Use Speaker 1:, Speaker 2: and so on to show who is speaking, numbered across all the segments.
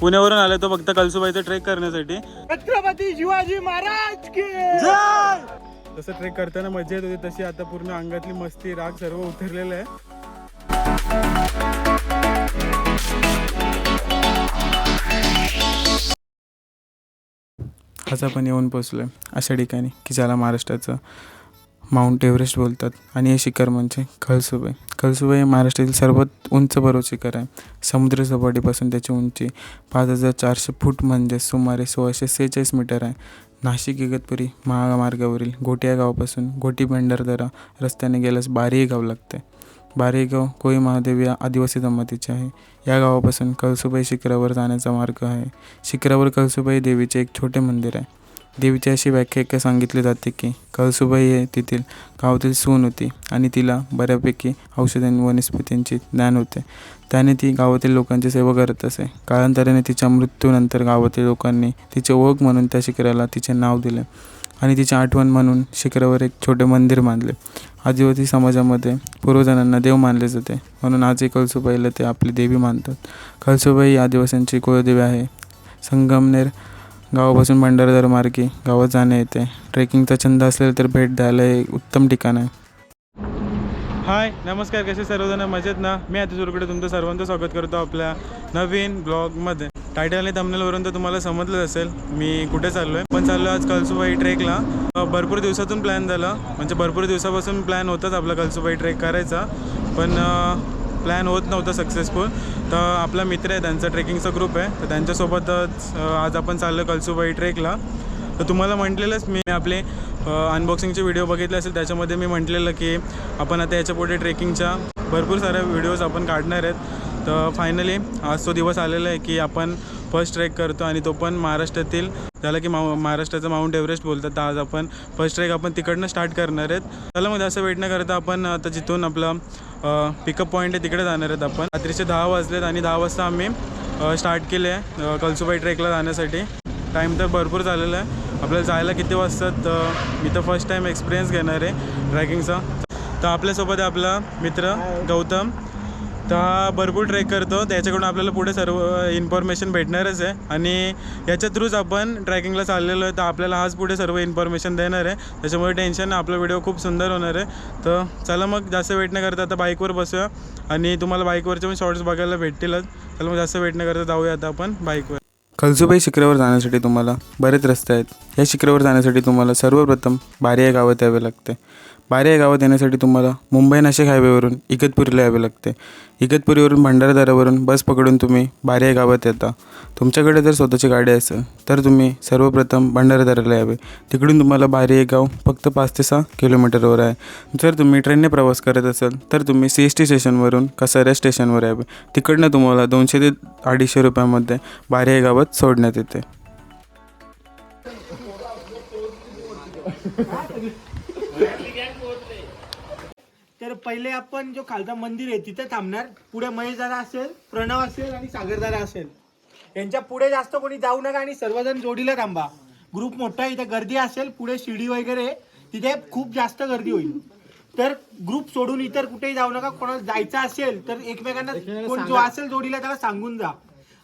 Speaker 1: पुण्यावरून आले तो फक्त कलसुबाईचा ट्रेक करण्यासाठी.
Speaker 2: छत्रपती शिवाजी महाराज की!
Speaker 1: तसं ट्रेक करताना मजा येत होती तशी आता पूर्ण अंगातली मस्ती राग सर्व उतरलेलं आहे. आज आपण येऊन पोचलो आहे अशा ठिकाणी की ज्याला महाराष्ट्राचं माउंट एव्हरेस्ट बोलतात. आणि हे शिखर म्हणजे कळसुबाई कळसुबाई हे महाराष्ट्रातील सर्वात उंच पर्वत शिखर आहे. समुद्र सपाटीपासून त्याची उंची पाच हजार चारशे फूट म्हणजे सुमारे सोळाशे सेहेचाळीस मीटर आहे. नाशिक इगतपुरी महामार्गावरील गोटी या गावापासून घोटी भंडारदरा रस्त्याने गेल्यास बारी हे गाव लागते. बारी गाव कोळी महादेव या आदिवासी जमातीचे आहे. या गावापासून कळसुबाई शिखरावर जाण्याचा मार्ग आहे. शिखरावर कळसुबाई देवीचे एक छोटे मंदिर आहे. देवीची अशी व्याख्या सांगितली जाते की कळसुबाई हे तेथील गावातील सून होती आणि तिला बऱ्यापैकी औषध आणि वनस्पतींचे ज्ञान होते. त्याने ती गावातील लोकांची सेवा करत असे. कालांतराने तिच्या मृत्यूनंतर गावातील लोकांनी तिचे ओळख म्हणून त्या शिखराला तिचे नाव दिले आणि तिची आठवण म्हणून शिखरावर एक छोटे मंदिर बांधले. आदिवासी समाजामध्ये पूर्वजणांना देव मानले जाते. म्हणून आजही कळसुबाईला ते आपली देवी मानतात. कळसुबाई ही आदिवासींची कुळदेवी आहे. संगमनेर गावापासून भंडारदर मार्गे गावात जाणे येते. ट्रेकिंगचा छंद असेल तर भेट द्यायला हे उत्तम ठिकाण आहे. हाय नमस्कार कसे सर्वजण? मजेत ना? मी आता सुरकडे तुमचं सर्वांचं स्वागत करतो आपल्या नवीन ब्लॉगमध्ये. टायटल आणि तमनेलवरून तर तुम्हाला समजलंच असेल मी कुठे चाललो आहे पण चाललो आज कळसुबाई ट्रेकला. भरपूर दिवसातून प्लॅन झाला. म्हणजे भरपूर दिवसापासून प्लॅन होताच आपला कळसुबाई ट्रेक करायचा. पण प्लॅन होत नव्हता सक्सेसफुल तर आपला मित्र आहे त्यांचा ट्रेकिंगचा ग्रुप आहे. तर त्यांच्यासोबतच आज आपण चाललो कलसुबाई ट्रेकला तर तुम्हाला म्हटलेलंच मी आपले अनबॉक्सिंगचे व्हिडिओ बघितले असेल त्याच्यामध्ये मी म्हटलेलं की आपण आता याच्यापुढे ट्रेकिंगच्या भरपूर साऱ्या व्हिडिओज आपण काढणार आहेत. तर फायनली आज तो दिवस आलेला आहे की आपण फर्स्ट ट्रेक करतो आणि तो पण महाराष्ट्रातील त्याला की माऊ महाराष्ट्राचं माउंट एव्हरेस्ट बोलतात तर आज आपण. फर्स्ट ट्रेक आपण तिकडनं स्टार्ट करणार आहेत. चला मग असं वेट न करता आपण आता जिथून आपलं पिकअप पॉईंट आहे तिकडे जाणार आहेत आपण. रात्रीचे दहा वाजलेत आणि दहा वाजता आम्ही स्टार्ट केले आहे कलसुबाई ट्रेकला जाण्यासाठी. टाईम तर भरपूर झालेला आहे. आपल्याला जायला किती वाजतात मी तर फर्स्ट टाईम एक्सपिरियन्स घेणार आहे ट्रॅकिंगचा तर आपल्यासोबत आहे आपला मित्र गौतम. तर हा भरपूर ट्रेक करतो. त्याच्याकडून आपल्याला पुढे सर्व इन्फॉर्मेशन भेटणारच आहे. आणि याच्या थ्रूच आपण ट्रॅकिंगला चाललेलो आहे तर आपल्याला आज पुढे सर्व इन्फॉर्मेशन देणार आहे. त्याच्यामुळे टेन्शन आपला व्हिडिओ खूप सुंदर होणार आहे. तर चला मग जास्त वेट न करता आता बाईकवर बसूया. आणि तुम्हाला बाईकवरचे पण शॉर्ट्स बघायला भेटतीलच. चला मग जास्त वेट न करता जाऊया आता आपण बाईकवर खलसुबाई शिखरावर जाण्यासाठी तुम्हाला बरेच रस्ते आहेत. या शिखरावर जाण्यासाठी तुम्हाला सर्वप्रथम बारिया गावात यावे लागते. बारी गावात येण्यासाठी तुम्हाला मुंबई नाशिक हायवेवरून इगतपुरीला यावे लागते. इगतपुरीवरून भंडारदारावरून बस पकडून तुम्ही बारे गावात येता. तुमच्याकडे जर स्वतःची गाडी असेल तर तुम्ही सर्वप्रथम भंडारदाराला यावे. तिकडून तुम्हाला बारे हे गाव फक्त पाच ते सहा किलोमीटरवर आहे. जर तुम्ही ट्रेनने प्रवास करत असाल तर तुम्ही सी एस टी स्टेशनवरून कसाऱ्या स्टेशनवर यावे. तिकडनं तुम्हाला दोनशे ते अडीचशे रुपयामध्ये बारे गावात सोडण्यात येते
Speaker 2: तर पहिले आपण जो खालचा मंदिर आहे तिथे थांबणार. पुढे महेशदारा असेल प्रणव असेल आणि सागरदारा असेल. यांच्या पुढे जास्त कोणी जाऊ नका आणि सर्वजण जोडीला थांबा. ग्रुप मोठा आहे, इथे गर्दी असेल पुढे शिडी वगैरे. तिथे खूप जास्त गर्दी होईल. तर ग्रुप सोडून इतर कुठेही जाऊ नका. कोणाला जायचं असेल तर एकमेकांना कोण जो असेल जोडीला त्याला सांगून जा.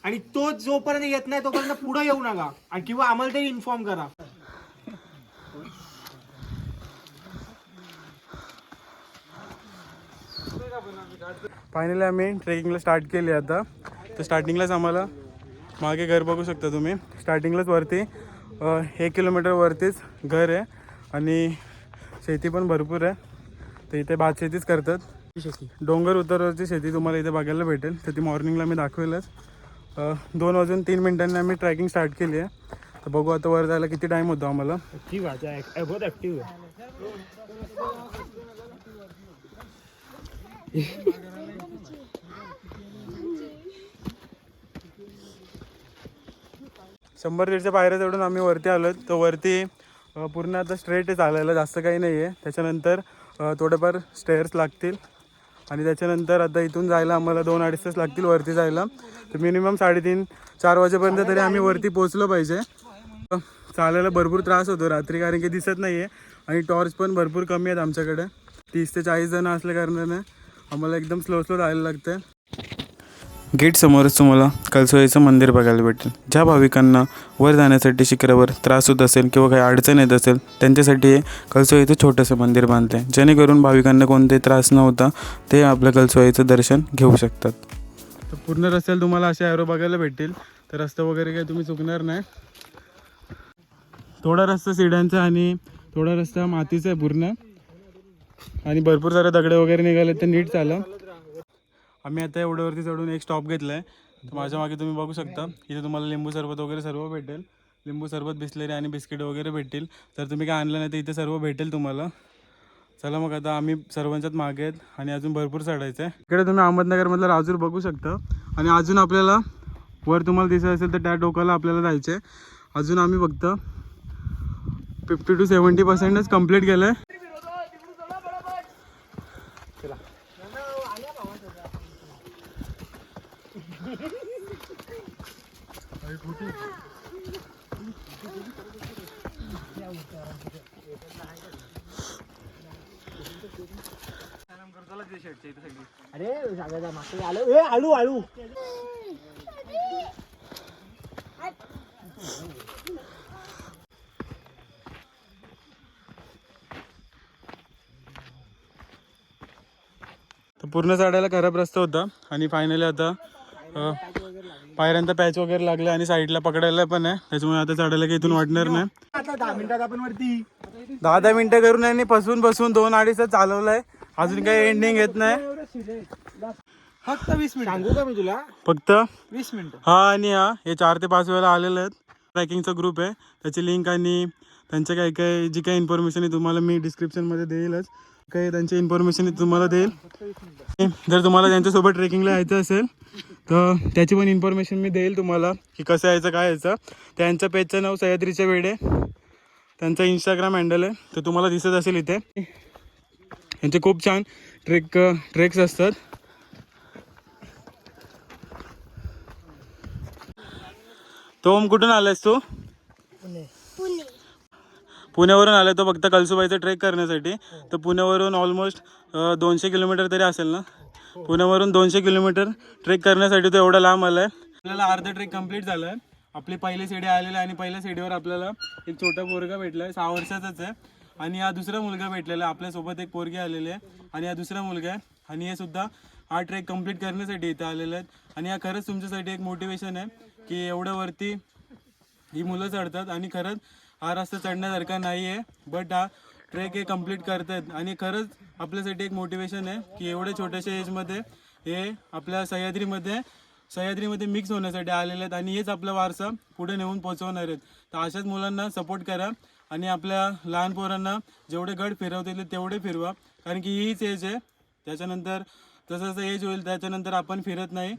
Speaker 2: आणि तो जोपर्यंत येत नाही तोपर्यंत पुढे येऊ नका. आणि किंवा आम्हाला तरी इन्फॉर्म करा.
Speaker 1: फायनली आम्ही ट्रेकिंगला स्टार्ट केली आता. तर स्टार्टिंगलाच आम्हाला मागे घर बघू शकता तुम्ही. स्टार्टिंगलाच वरती एक किलोमीटरवरतीच घर आहे आणि शेती पण भरपूर आहे. तर इथे भात शेतीच करतात. डोंगर उतारावरची शेती तुम्हाला इथे बघायला भेटेल. तर ती मॉर्निंगला मी दाखवेलच. दोन वाजून तीन मिनिटांनी आम्ही ट्रॅकिंग स्टार्ट केली आहे. तर बघू आता वर जायला किती टाईम होतो आम्हाला.
Speaker 2: ॲक्टिव्ह आहे.
Speaker 1: शंभर दीडच्या पायऱ्या चढून आम्ही वरती आलो. तर वरती पूर्ण आता स्ट्रेट आलेलं चालायला जास्त काही नाही आहे त्याच्यानंतर थोडेफार स्टेअर्स लागतील. आणि त्याच्यानंतर आता इथून जायला आम्हाला दोन अडीच तास लागतील वरती जायला. तर मिनिमम साडेतीन चार वाजेपर्यंत तरी आम्ही वरती पोचलो पाहिजे. चालायला भरपूर त्रास होतो रात्री कारण की दिसत नाही आहे आणि टॉर्च पण भरपूर कमी आहेत आमच्याकडे. तीस ते चाळीस जण असल्या कारणाने. आम्हाला एकदम स्लो स्लो जायला लागतं गेटसमोरच तुम्हाला कळसोईचं मंदिर बघायला भेटेल. ज्या भाविकांना वर जाण्यासाठी शिखरावर त्रास होत असेल किंवा काही अडचण येत असेल त्यांच्यासाठी हे कळसोईचं छोटंसं मंदिर आहे जेणेकरून भाविकांना कोणते त्रास न होता ते आपल्या कळसोईचं दर्शन घेऊ शकतात. तर पूर्ण रस्त्याला तुम्हाला असे ॲरो बघायला भेटतील. तर रस्ता वगैरे काही तुम्ही चुकणार नाही. थोडा रस्ता सिड्यांचा आणि थोडा रस्ता मातीचा आहे पूर्ण. आणि भरपूर सारे दगडे वगैरे निघाले तर नीट चालं आम्ही आता एवढ्यावरती चढून एक स्टॉप घेतला आहे तर माझ्या मागे तुम्ही बघू शकता इथे तुम्हाला लिंबू सरबत वगैरे सर्व भेटेल. लिंबू सरबत बिस्लेरी आणि बिस्किट वगैरे भेटतील. तर तुम्ही काय आणलं नाही तर इथे सर्व भेटेल तुम्हाला. चला मग आता आम्ही सर्वांच्यात मागे आहेत आणि अजून भरपूर चढायचं आहे. इकडे तुम्ही अहमदनगरमधला राजूर बघू शकता. आणि अजून आपल्याला वर तुम्हाला दिसत असेल तर त्या डोक्याला आपल्याला जायचं आहे अजून आम्ही फक्त फिफ्टी टू सेवन्टी पर्सेंटच कंप्लीट केलं आहे
Speaker 2: अरे सागरदा मागचे आलो ए आलू आलू
Speaker 1: तर पूर्ण चढायला खराब रस्ता होता आणि फायनली आता पायऱ्यांचा पॅच वगैरे लागला आणि साईडला पकडायला पण आहे. त्याच्यामुळे आता चढायला काही इथून वाटणार नाही.
Speaker 2: आता दहा मिनिटात आपण वरती.
Speaker 1: दहा दहा मिनिटं करून यांनी फसून बसून दोन अडीच चालवलंय. अजून काही एंडिंग येत नाही.
Speaker 2: फक्त वीस मिनिट. सांगू का मी तुला?
Speaker 1: फक्त
Speaker 2: वीस मिनिट.
Speaker 1: हा आणि हा हे चार ते पाच वेळेला आलेले आहेत. ट्रॅकिंगचा ग्रुप आहे. त्याची लिंक आणि त्यांचे काही काही जी काही इन्फॉर्मेशन आहे तुम्हाला मी डिस्क्रिप्शनमध्ये देईलच. काही त्यांची इन्फॉर्मेशन तुम्हाला देईल. जर तुम्हाला त्यांच्यासोबत ट्रेकिंगला यायचं असेल तर त्याची पण इन्फॉर्मेशन मी देईल तुम्हाला की कसं यायचं काय यायचं. त्यांच्या पेजचं नाव सह्याद्रीच्या वेडे. त्यांचा इंस्टाग्राम हँडल आहे. तर तुम्हाला दिसत असेल इथे. यांचे खूप छान ट्रेक ट्रेक्स असतात. तो ओम कुठून आलायस तू? पुण्यावरून आलाय. तो फक्त कलसुबाईचा ट्रेक करण्यासाठी. तर पुण्यावरून ऑलमोस्ट दोनशे किलोमीटर तरी असेल ना? पुण्यावरून दोनशे किलोमीटर ट्रेक करण्यासाठी तो एवढा लांब आलाय. आपल्याला अर्धा ट्रेक कंप्लीट झालाय. आपली पहिली सीडी आलेली आहे आणि पहिल्या सीडीवर आपल्याला एक छोटा पोरगा भेटलाय. सहा वर्षाचाच आहे. आणि हा दुसरा मुलगा भेटलेला आहे. आपल्यासोबत एक पोरगी आलेली आहे. आणि हा दुसरा मुलगा आहे. आणि हे सुद्धा हा ट्रेक कंप्लीट करण्यासाठी इथे आलेले आहेत. आणि हा खरंच तुमच्यासाठी एक मोटिवेशन आहे. की एवढं वरती ही मुलं चढतात आणि खरंच हा रस्ता चढण्यासारखा नाही आहे बट हा ट्रेक हे कंप्लीट करतात. आणि खरंच आपल्यासाठी एक मोटिवेशन आहे की एवढ्या छोट्याशा एजमध्ये हे आपल्या सह्याद्रीमध्ये सह्याद्रीमध्ये मिक्स होण्यासाठी आलेले आहेत आणि हेच आपला वारसा पुढे नेऊन पोहोचवणार आहेत. तर अशाच मुलांना सपोर्ट करा आणि आपल्या लहान पोरांना जेवढे गड फिरवता येतील तेवढे फिरवा. कारण की हीच एज आहे. त्याच्यानंतर जसं जसं एज होईल त्याच्यानंतर आपण फिरत नाही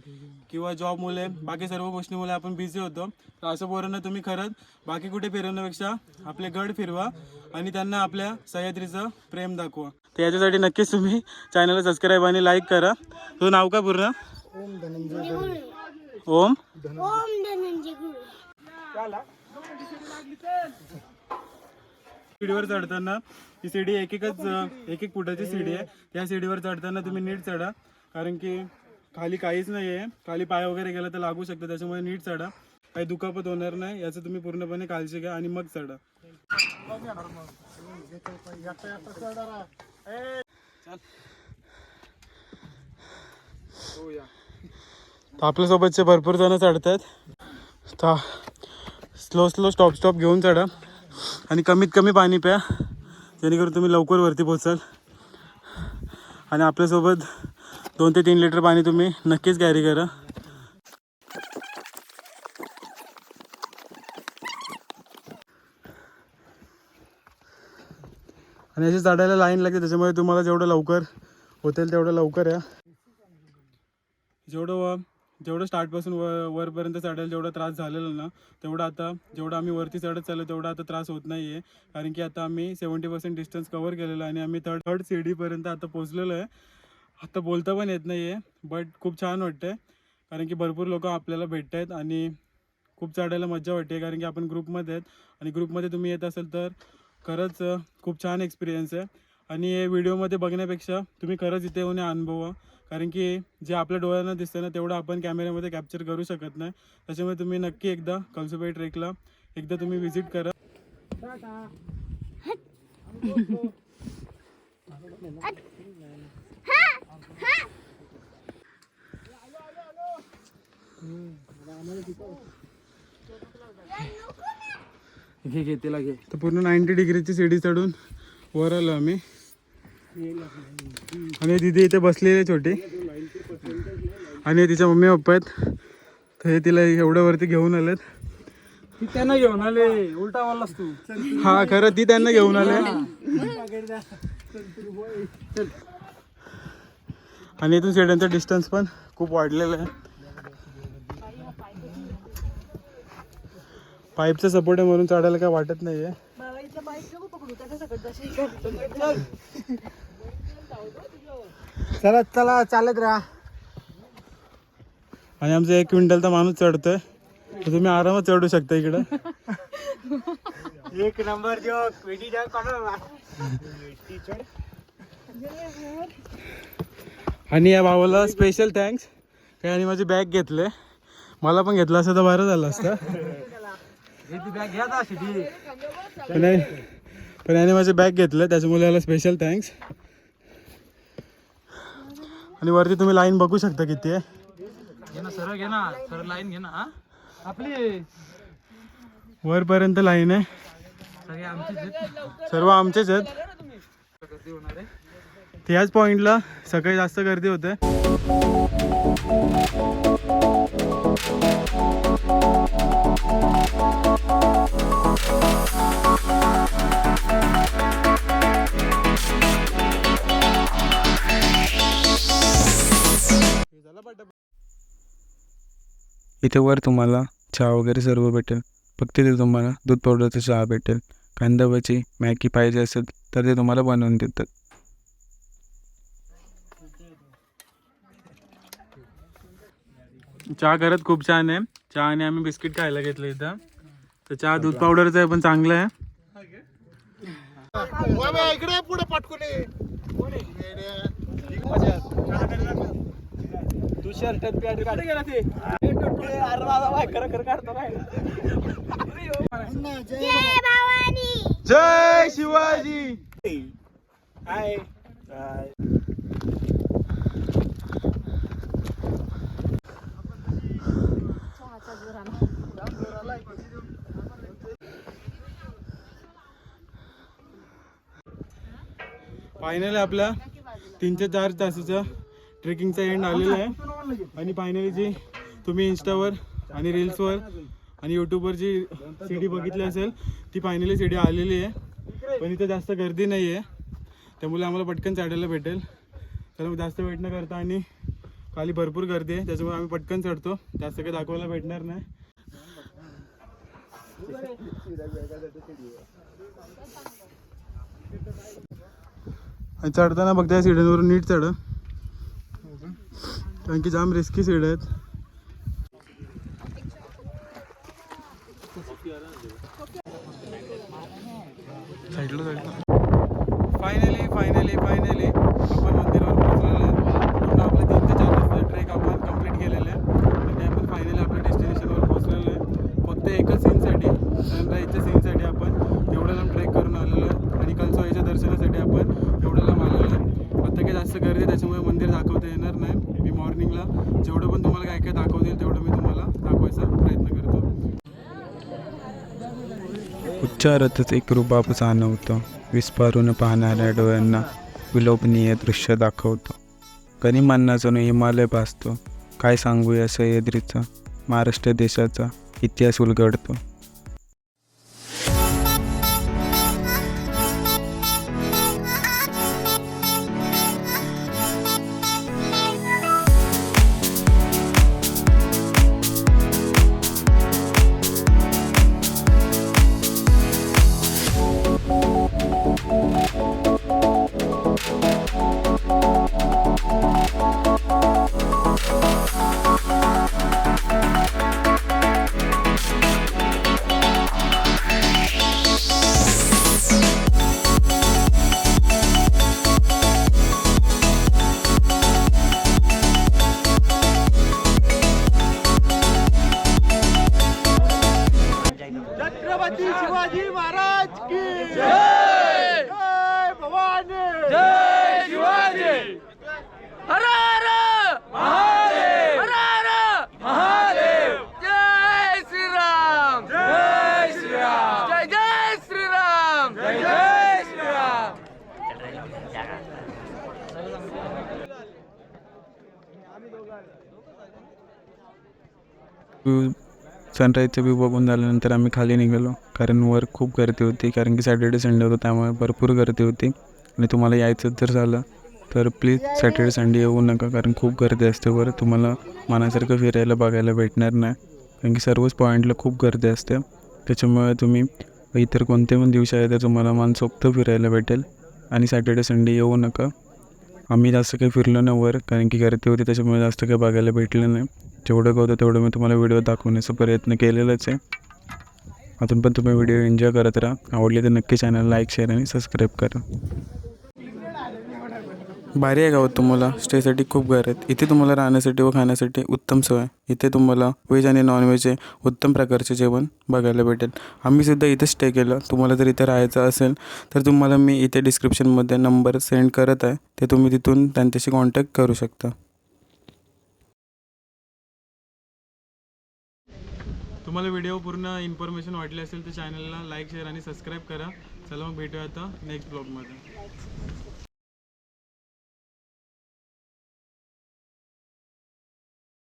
Speaker 1: किंवा जॉबमुळे बाकी सर्व गोष्टीमुळे आपण बिझी होतो. तर असं पोरांना तुम्ही खरंच बाकी कुठे फिरवण्यापेक्षा आपले गड फिरवा आणि त्यांना आपल्या सह्याद्रीचं प्रेम दाखवा. तर याच्यासाठी नक्कीच तुम्ही चॅनलला सबस्क्राईब आणि लाईक करा. तुझं नाव का पूर्ण?
Speaker 2: ओम धनंजय.
Speaker 1: ओम?
Speaker 3: धनंजय.
Speaker 1: सीडीवर चढताना ही सीडी एक एकच एक एक फुटाची सीडी आहे. त्या सीडीवर चढताना तुम्ही नीट चढा. कारण की खाली काहीच नाही आहे. खाली पाय वगैरे गेला तर लागू शकतं. त्याच्यामुळे नीट चढा. काही दुखापत होणार नाही. याचं तुम्ही पूर्णपणे काळजी घ्या आणि मग चढा. आपल्यासोबतचे भरपूर जण चढतात स्लो स्लो स्टॉप स्टॉप घेऊन चढा. आणि कमीत कमी पाणी प्या. जेणेकरून तुम्ही लवकर वरती पोचाल आणि आपल्यासोबत दोन ते तीन लिटर पाणी तुम्ही नक्कीच कॅरी करा. आणि अशी चढायला लाईन लागते त्याच्यामुळे तुम्हाला जेवढं लवकर होतील तेवढं लवकर या. जेवढं जेवढं स्टार्टपासून व वरपर्यंत चढायला जेवढा त्रास झालेला ना तेवढा आता जेवढं आम्ही वरती चढत चाललो तेवढा आता त्रास होत नाही आहे कारण की आता आम्ही सेवन्टी पर्सेंट डिस्टन्स कवर केलेलं आहे आणि आम्ही थर्ड थर्ड सीडीपर्यंत आता पोचलेलो आहे. आता बोलता पण येत नाही आहे बट खूप छान वाटतं कारण की भरपूर लोक आपल्याला भेटत आहेत आणि खूप चढायला मजा वाटते. कारण की आपण ग्रुपमध्ये आहेत आणि ग्रुपमध्ये तुम्ही येत असाल तर खरंच खूप छान एक्सपिरियन्स आहे. आणि हे व्हिडिओमध्ये बघण्यापेक्षा तुम्ही खरंच इथे येऊन अनुभवा. कारण की जे आपल्या डोळ्यांना दिसतं ना तेवढं आपण कॅमेऱ्यामध्ये कॅप्चर करू शकत नाही. त्याच्यामुळे तुम्ही नक्की एकदा कळसुबाई ट्रेकला एकदा तुम्ही व्हिजिट करा.
Speaker 2: घे घे तिला घे.
Speaker 1: तर पूर्ण नाईन्टी डिग्रीची सीडी चढून वर आलो आम्ही. आणि दिदी इथे बसलेली आहे छोटी. आणि तिच्या मम्मी पप्पा आहेत. तर हे तिला एवढ्या वरती घेऊन आलेत.
Speaker 2: ती त्यांना घेऊन आले. उलटा वालास तू.
Speaker 1: हा खरं ती त्यांना घेऊन आले. आणि इथून सीड्यांचा डिस्टन्स पण खूप वाढलेला आहे. पाईपचा सपोर्ट आहे म्हणून चढायला काय वाटत नाहीये.
Speaker 2: चला चला चालत राहा.
Speaker 1: आणि आमचा एक क्विंटलचा माणूस चढतोय. तर तुम्ही आरामात चढू शकता इकडं.
Speaker 2: एक नंबर
Speaker 1: आणि या भावाला स्पेशल थँक्स काय आणि माझी बॅग घेतले. मला पण घेतलं असतं तर बरं झालं असतं. पण पण याने माझे बॅग घेतलं त्याच्यामुळे याला स्पेशल थँक्स आणि वरती तुम्ही लाईन बघू शकता किती आहे.
Speaker 2: घे ना सरळ घे ना सरळ लाईन घे ना? आपली.
Speaker 1: वरपर्यंत लाईन आहे. सर्व आमचेच आहेत. त्याच पॉइंटला सकाळी जास्त गर्दी होते. इथे वर तुम्हाला चहा वगैरे सर्व भेटेल. फक्त ते तुम्हाला दूध पावडरचा चहा भेटेल. कांदा भजी मॅगी पाहिजे असेल तर ते तुम्हाला बनवून देतात. चहा करत खूप छान आहे. चहा आणि आम्ही बिस्किट खायला घेतलं इथं. तर चहा दूध पावडरचा आहे पण चांगलं आहे.
Speaker 2: इकडे पुढे पटकून तू शर्ट पॅन्ट काढ. गेला ते? अरे माझा बाय खरं खरं काढतो काय
Speaker 3: जय भवानी
Speaker 1: जय शिवाजी.
Speaker 2: हाय
Speaker 1: फायनली आपला तीन ते चार तासाचा ट्रेकिंगचा एंड आलेला आहे. आणि फायनली जी तुम्ही इंस्टावर आणि रील्सवर आणि यूट्यूबवर जी सी डी बघितली असेल ती फायनली सी डी आलेली आहे. पण इथे जास्त गर्दी नाही आहे त्यामुळे आम्हाला पटकन चढायला भेटेल. तर मग जास्त वेट न करता आणि खाली भरपूर गर्दी आहे त्याच्यामुळे आम्ही पटकन चढतो. जास्त काही दाखवायला भेटणार नाही. आणि चढताना बघता या सिड्यांवरून नीट चढ. कारण की जाम रिस्की सीड आहेत. फायनली फायनली फायनली आपण मंदिरावर पोहोचलेलो आहे. पूर्ण आपलं तीन ते चार ट्रेक आपण कंप्लीट केलेलं आहे आणि आपण फायनली आपल्या डेस्टिनेशनवर पोहोचलेलो आहे फक्त एकच सीनसाठी सनराईजच्या सीनसाठी आपण एवढं लांब ट्रेक करून आलेलो आहे आणि कलसवाईच्या दर्शनासाठी आपण एवढं लांब आलेलो आहे आता काही जास्त गर्दी आहे, त्याच्यामुळे मंदिर दाखवता येणार नाही मी मॉर्निंगला जेवढं पण तुम्हाला काय काय दाखवता येईल तेवढं मी तुम्हाला दाखवायचा प्रयत्न करतो उच्चारातच एक रुबाब जाणवतं. विस्पारून पाहणाऱ्या डोळ्यांना विलोभनीय दृश्य दाखवतं. कधी जणू हिमालय भासतो. काय सांगू या सह्याद्रीचा? महाराष्ट्र देशाचा इतिहास उलगडतो. सनराईजचा व्यू बघून झाल्यानंतर आम्ही खाली निघालो. कारण वर खूप गर्दी होती कारण की सॅटर्डे संडे होतं त्यामुळे भरपूर गर्दी होती. आणि तुम्हाला यायचं जर झालं तर प्लीज सॅटर्डे संडे येऊ नका कारण खूप गर्दी असते वर. तुम्हाला मनासारखं फिरायला बघायला भेटणार नाही. कारण की सर्वच पॉईंटला खूप गर्दी असते. त्याच्यामुळे तुम्ही इतर कोणते पण दिवशी आहे तर तुम्हाला मनसोक्त फिरायला भेटेल. आणि सॅटर्डे संडे येऊ नका. आम्ही जास्त काही फिरलो नाही वर कारण की गर्दी होती त्याच्यामुळे जास्त काही बघायला भेटलं नाही. जेवढं कवतं तेवढं मी तुम्हाला व्हिडिओ दाखवण्याचा प्रयत्न केलेलाच आहे. अजून पण तुम्ही व्हिडिओ एन्जॉय करत राहा. आवडले तर नक्की चॅनल लाईक शेअर आणि सबस्क्राईब करा. भारी आहे गावात तुम्हाला. स्टेसाठी खूप घर आहेत. इथे तुम्हाला राहण्यासाठी व खाण्यासाठी उत्तम सोय आहे. इथे तुम्हाला व्हेज आणि नॉनव्हेजचे उत्तम प्रकारचे जेवण बघायला भेटेल. आम्ही सुद्धा इथे स्टे केलं. तुम्हाला जर इथे राहायचं असेल तर तुम्हाला मी इथे डिस्क्रिप्शनमध्ये नंबर सेंड करत आहे. ते तुम्ही तिथून त्यांच्याशी कॉन्टॅक्ट करू शकता. तुम्हाला व्हिडिओ पूर्ण इन्फॉर्मेशन वाटली असेल तर चॅनलला लाईक शेअर आणि सबस्क्राईब करा. चला मग भेटूया आता नेक्स्ट ब्लॉगमध्ये